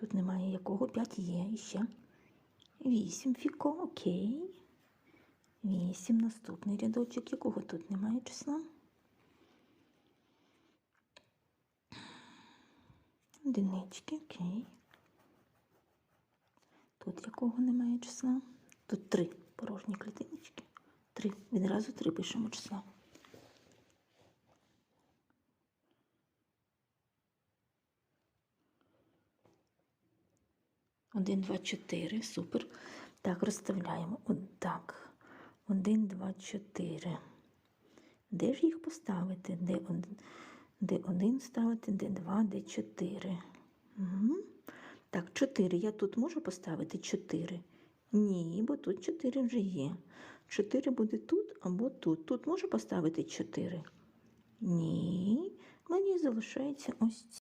Тут немає якого. 5 є іще. 8 фіко, окей. 8. Наступний рядочок, якого тут немає числа. Одинички, окей. Тут якого немає числа. Тут три порожні клітиночки. Три. Відразу три пишемо числа. Один, два, чотири. Супер. Так, розставляємо. От так. Один, два, чотири. Де ж їх поставити? Де один, де один ставити, де два, де чотири. Угу. Так, чотири. Я тут можу поставити чотири? Ні, бо тут чотири вже є. Чотири буде тут або тут. Тут можу поставити чотири? Ні. Мені залишається ось ці.